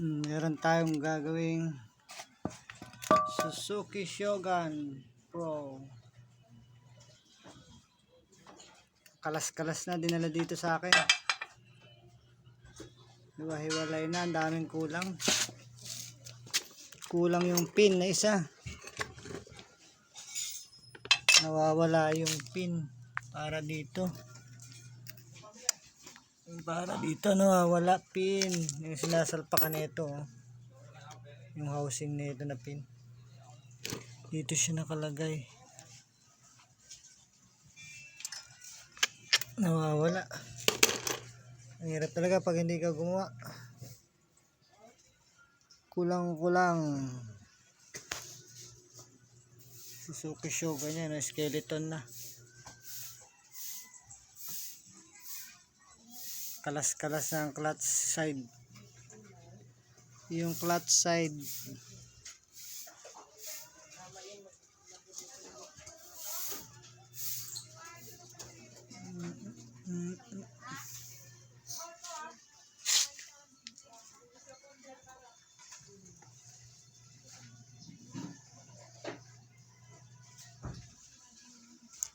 Mm, Meron tayong gagawing Suzuki Shogun Pro. Kalas-kalas na dinala dito sa akin. Hiwa-hiwalay na, ang daming kulang. Kulang yung pin na isa. Nawawala yung pin para dito. Para dito nawawala pin. Yung sinasalpakan nito. oh. Yung housing nito na pin. Dito siya nakalagay. Nawawala. Ang hirap talaga pag hindi ka gumawa. Kulang-kulang. Suzuki Shogun yan, no? skeleton na. Kalas-kalas ng clutch side. Yung clutch side.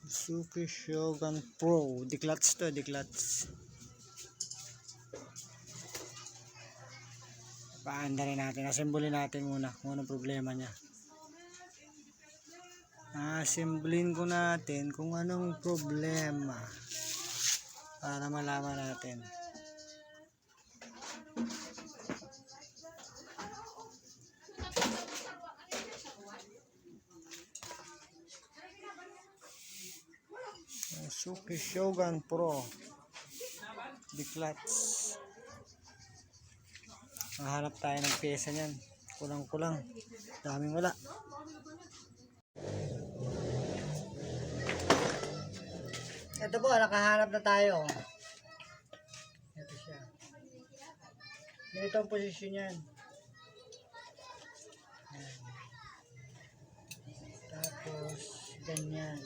Suzuki Shogun Pro. Di-clutch to, di-clutch. Paanda rin natin. Assemble natin muna kung anong problema niya. Assemblein ko natin kung anong problema para malaman natin. Suzuki Shogun Pro the clutch Mahanap tayo ng pyesa niyan. Kulang kulang daming wala. Ito po nakahanap na tayo. Ito siya. Ganito ang posisyon niyan. Tapos ganyan.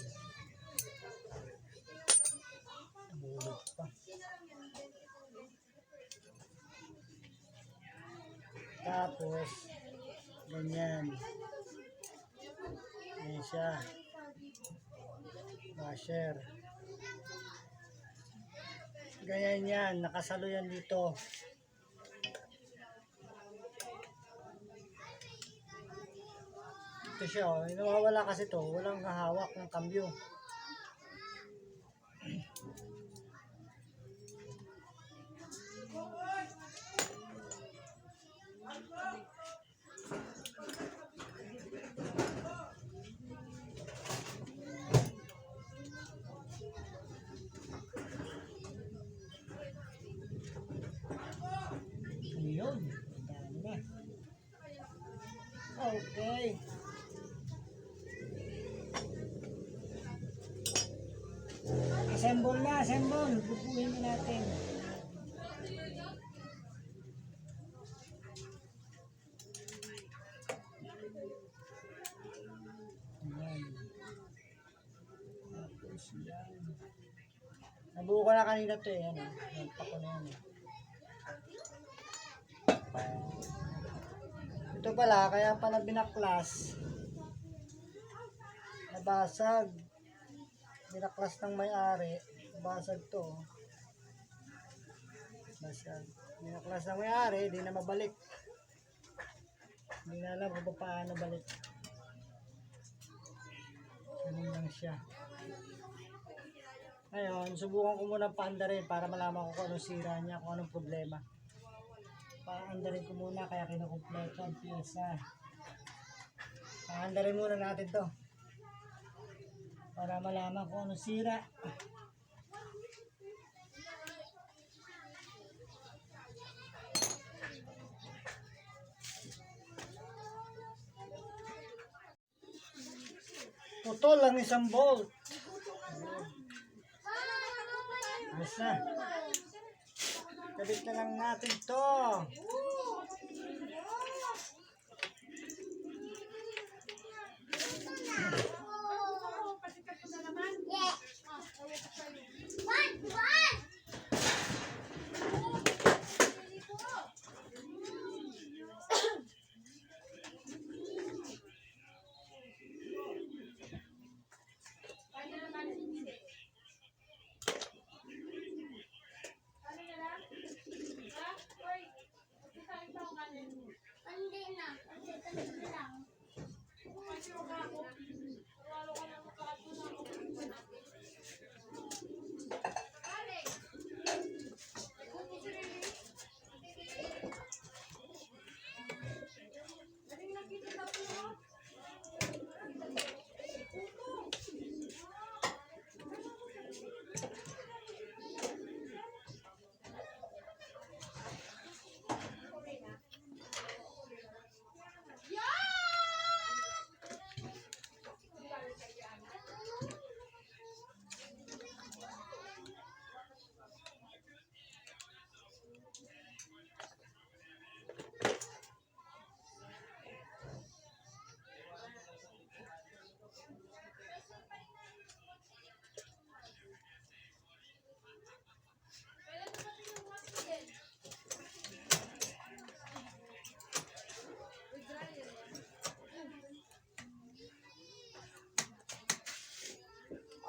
Nahulog pa. Tapos, ganyan. Ganyan siya. Washer. Ganyan yan. Nakasalo yan dito. Ito siya. Oh. Nawawala kasi to. Walang hawak ng kambyo. Okay. Assemble na, assemble. Bubuhin na natin. Nabuo ko na kanina to eh. Ano? Nagpa ko na yan eh. Ito pala, kaya pala binaklas. Nabasag. Binaklas ng may-ari. Nabasag to. Basag. Binaklas ng may-ari, di na mabalik. Hindi na alam kung paano balik. Ganun lang siya. Ngayon, subukan ko muna paanda rin para malaman ko kung anong sira niya, kung anong problema. Paandarin ko muna kaya kinukumpleto ang pyesa. Paandarin muna natin to. Para malaman kung anong sira. Putol ang isang bolt. Na. Kabit na lang natin to.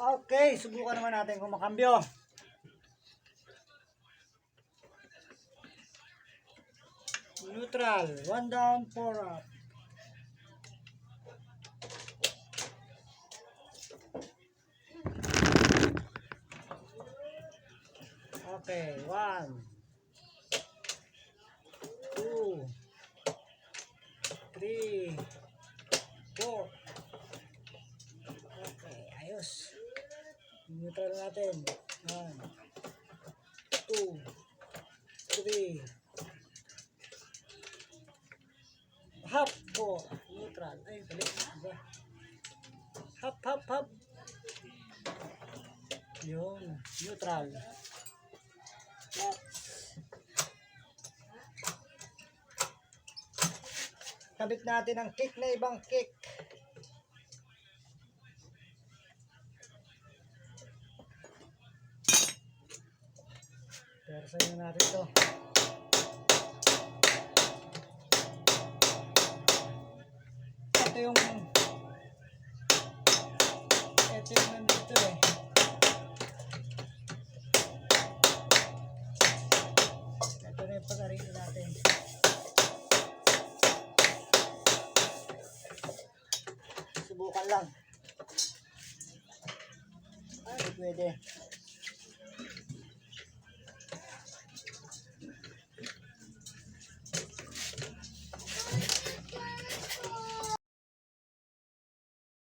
Okay, subukan naman natin kung makambyo. Neutral, one down, four up. Okay, one, two, three, four. Okay, ayos. Neutral natin. One, two, three, hop, four, neutral. Ay, balik. Diba? Hop, hop, hop. Yun, neutral. Hop. Kabit natin ang kick na ibang kick. Pero sa'yo natin to. Ito yung ito yung nandito eh. Ito na yung pag-arito natin. Subukan lang. Ay, pwede.